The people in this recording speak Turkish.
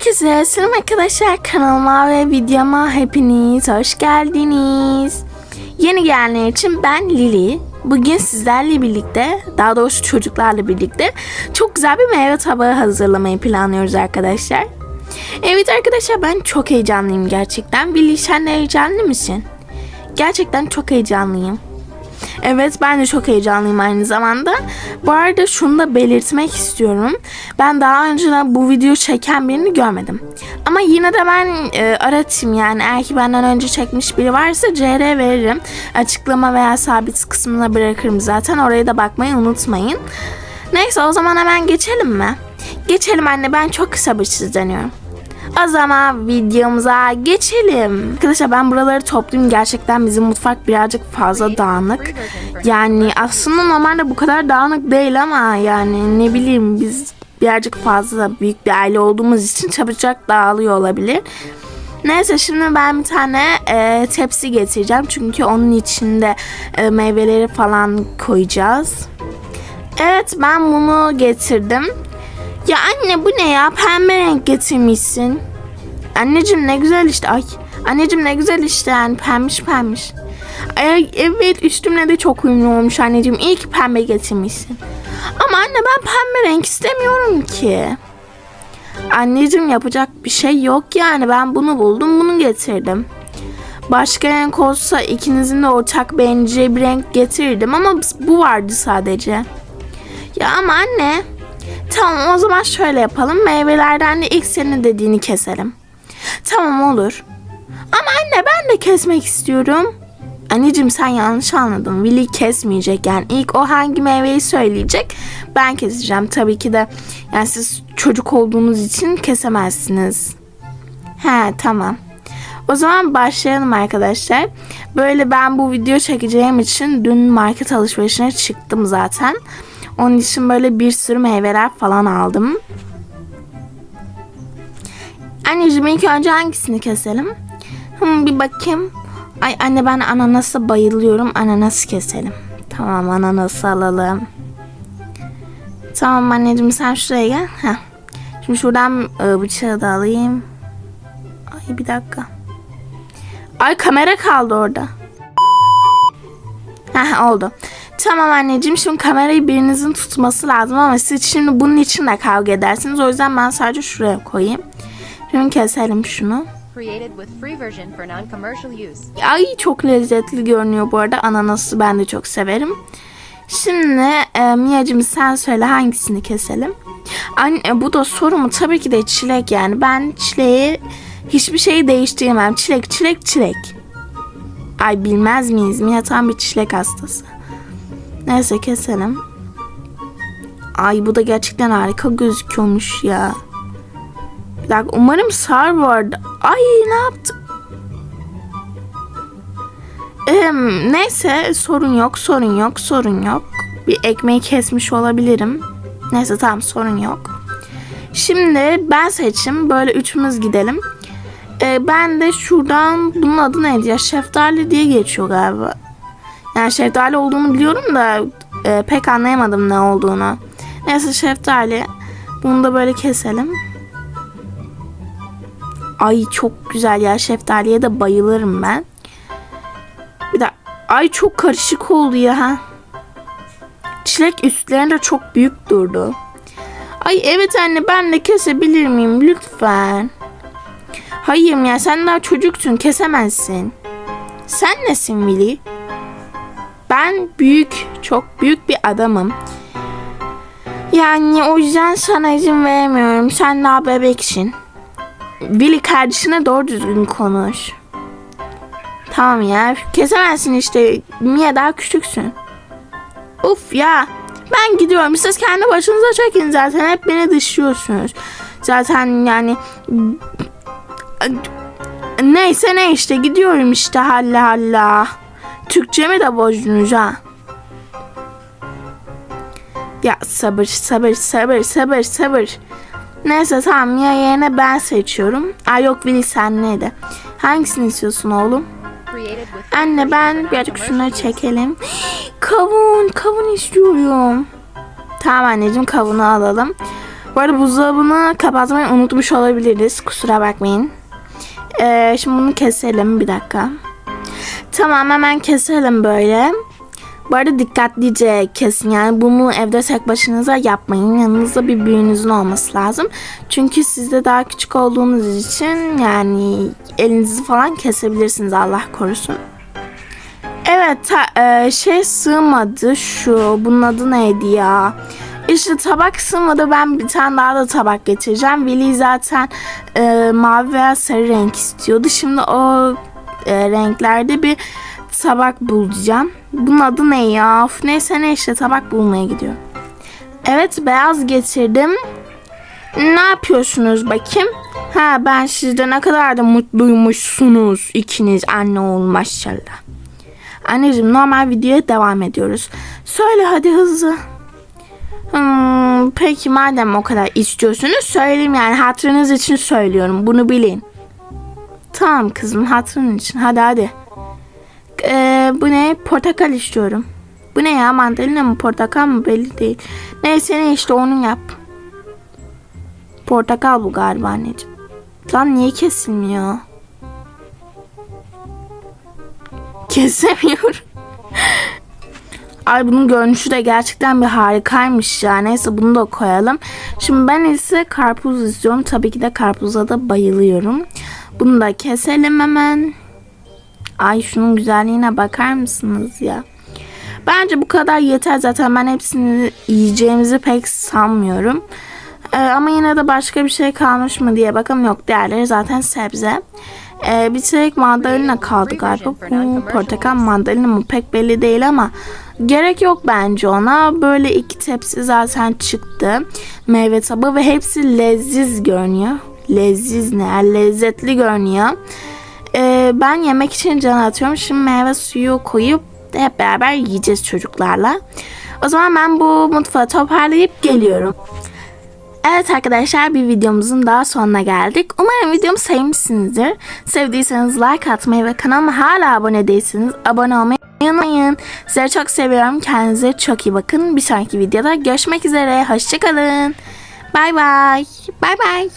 Herkese selam arkadaşlar kanalıma ve videoma hepiniz hoş geldiniz. Yeni gelenler için ben Lili. Bugün sizlerle birlikte, daha doğrusu çocuklarla birlikte çok güzel bir meyve tabağı hazırlamayı planlıyoruz arkadaşlar. Evet arkadaşlar ben çok heyecanlıyım gerçekten. Lili sen heyecanlı mısın? Gerçekten çok heyecanlıyım. Evet ben de çok heyecanlıyım aynı zamanda. Bu arada şunu da belirtmek istiyorum. Ben daha önceden bu video çeken birini görmedim. Ama yine de ben e, aratayım yani eğer ki benden önce çekmiş biri varsa CR veririm. Açıklama veya sabit kısmına bırakırım zaten. Oraya da bakmayı unutmayın. Neyse o zaman hemen geçelim mi? Geçelim anne ben çok sabırsızlanıyorum. O zaman videomuza geçelim. Arkadaşlar ben buraları toplayayım. Gerçekten bizim mutfak birazcık fazla dağınık. Yani aslında normalde bu kadar dağınık değil ama yani ne bileyim biz birazcık fazla büyük bir aile olduğumuz için çabucak dağılıyor olabilir. Neyse şimdi ben bir tane e, tepsi getireceğim. Çünkü onun içinde e, meyveleri falan koyacağız. Evet ben bunu getirdim. Ya anne bu ne ya? Pembe renk getirmişsin. Anneciğim ne güzel işte. Ay. Anneciğim ne güzel işte yani pembiş pembiş. Ay, evet üstümle de çok uyumlu olmuş anneciğim. İyi ki pembe getirmişsin. Ama anne ben pembe renk istemiyorum ki. Anneciğim yapacak bir şey yok yani. Ben bunu buldum bunu getirdim. Başka renk olsa ikinizin de ortak beğeneceği bir renk getirdim ama bu vardı sadece. Ya ama anne Tamam o zaman şöyle yapalım. Meyvelerden de ilk senin dediğini keselim. Tamam olur. Ama anne ben de kesmek istiyorum. Anneciğim sen yanlış anladın. Willy kesmeyecek yani. ilk o hangi meyveyi söyleyecek ben keseceğim. Tabii ki de yani siz çocuk olduğunuz için kesemezsiniz. He tamam. O zaman başlayalım arkadaşlar. Böyle ben bu video çekeceğim için dün market alışverişine çıktım zaten. Onun için böyle bir sürü meyveler falan aldım. Anneciğim ilk önce hangisini keselim? Hmm, bir bakayım. Ay anne ben ananasa bayılıyorum. Ananas keselim. Tamam ananası alalım. Tamam anneciğim sen şuraya gel. Heh. Şimdi şuradan e, bıçağı da alayım. Ay bir dakika. Ay kamera kaldı orada. Heh oldu. Tamam anneciğim şimdi kamerayı birinizin tutması lazım ama siz şimdi bunun için de kavga edersiniz. O yüzden ben sadece şuraya koyayım. Şimdi keselim şunu. Ay çok lezzetli görünüyor bu arada. Ananası ben de çok severim. Şimdi e, Mia'cığım sen söyle hangisini keselim? Anne bu da soru mu? Tabii ki de çilek yani. Ben çileği hiçbir şeyi değiştiremem. Çilek çilek çilek. Ay bilmez miyiz? Mia tam bir çilek hastası. Neyse keselim. Ay bu da gerçekten harika gözüküyormuş ya. Bir dakika umarım sar bu arada. Ay ne yaptı? Ee, neyse sorun yok sorun yok sorun yok. Bir ekmeği kesmiş olabilirim. Neyse tamam sorun yok. Şimdi ben seçim. Böyle üçümüz gidelim. Ee, ben de şuradan bunun adı neydi ya? Şeftali diye geçiyor galiba. Yani şeftali olduğunu biliyorum da e, pek anlayamadım ne olduğunu. Neyse şeftali. Bunu da böyle keselim. Ay çok güzel ya şeftaliye de bayılırım ben. Bir de ay çok karışık oldu ya. Çilek üstlerinde çok büyük durdu. Ay evet anne ben de kesebilir miyim lütfen? Hayır ya sen daha çocuksun kesemezsin. Sen nesin Willy? Ben büyük, çok büyük bir adamım. Yani o yüzden sana izin vermiyorum. Sen daha bebeksin. Willy kardeşine doğru düzgün konuş. Tamam ya. Kesemezsin işte. Mia daha küçüksün. Uf ya. Ben gidiyorum. Siz kendi başınıza çekin zaten. Hep beni dışlıyorsunuz. Zaten yani... Neyse ne işte. Gidiyorum işte. Halla halla. Türkçemi de bozdunuz ha. Ya sabır sabır sabır sabır sabır. Neyse tamam ya yerine ben seçiyorum. Ay yok Willy sen neydi? Hangisini istiyorsun oğlum? Anne ben birazcık şunları çekelim. Kavun, kavun istiyorum. Tamam anneciğim kavunu alalım. Bu arada buzdolabını kapatmayı unutmuş olabiliriz. Kusura bakmayın. Ee, şimdi bunu keselim bir dakika. Tamam hemen keselim böyle. Bu arada dikkatlice kesin yani bunu evde tek başınıza yapmayın. Yanınızda bir büyüğünüzün olması lazım. Çünkü siz de daha küçük olduğunuz için yani elinizi falan kesebilirsiniz Allah korusun. Evet ta- e, şey sığmadı şu bunun adı neydi ya? İşte tabak sığmadı ben bir tane daha da tabak getireceğim. Veli zaten e, mavi veya sarı renk istiyordu. Şimdi o e, renklerde bir tabak bulacağım. Bunun adı ne ya? Of, neyse ne işte tabak bulmaya gidiyorum. Evet beyaz getirdim. Ne yapıyorsunuz bakayım? Ha ben sizde ne kadar da mutluymuşsunuz ikiniz anne oğul maşallah. Anneciğim normal videoya devam ediyoruz. Söyle hadi hızlı. Hmm, peki madem o kadar istiyorsunuz söyleyeyim yani hatırınız için söylüyorum bunu bilin. Tamam kızım hatırın için hadi hadi. Ee, bu ne? Portakal istiyorum. Bu ne ya mandalina mı portakal mı belli değil. Neyse ne işte onu yap. Portakal bu galiba anneciğim. Lan niye kesilmiyor? Kesemiyorum. Ay bunun görünüşü de gerçekten bir harikaymış ya. Neyse bunu da koyalım. Şimdi ben ise karpuz istiyorum. Tabii ki de karpuza da bayılıyorum. Bunu da keselim hemen. Ay şunun güzelliğine bakar mısınız ya? Bence bu kadar yeter zaten ben hepsini yiyeceğimizi pek sanmıyorum. Ee, ama yine de başka bir şey kalmış mı diye bakalım yok diğerleri zaten sebze. Ee, bir tek mandalina kaldı galiba. Bu portakal mandalina mı pek belli değil ama gerek yok bence ona. Böyle iki tepsi zaten çıktı. Meyve tabağı ve hepsi leziz görünüyor. Leziz ne? Lezzetli görünüyor. Ee, ben yemek için can atıyorum. Şimdi meyve suyu koyup hep beraber yiyeceğiz çocuklarla. O zaman ben bu mutfağı toparlayıp geliyorum. Evet arkadaşlar bir videomuzun daha sonuna geldik. Umarım videomu sevmişsinizdir. Sevdiyseniz like atmayı ve kanalıma hala abone değilseniz abone olmayı unutmayın. Sizleri çok seviyorum. Kendinize çok iyi bakın. Bir sonraki videoda görüşmek üzere. Hoşçakalın. Bay bay. Bay bay.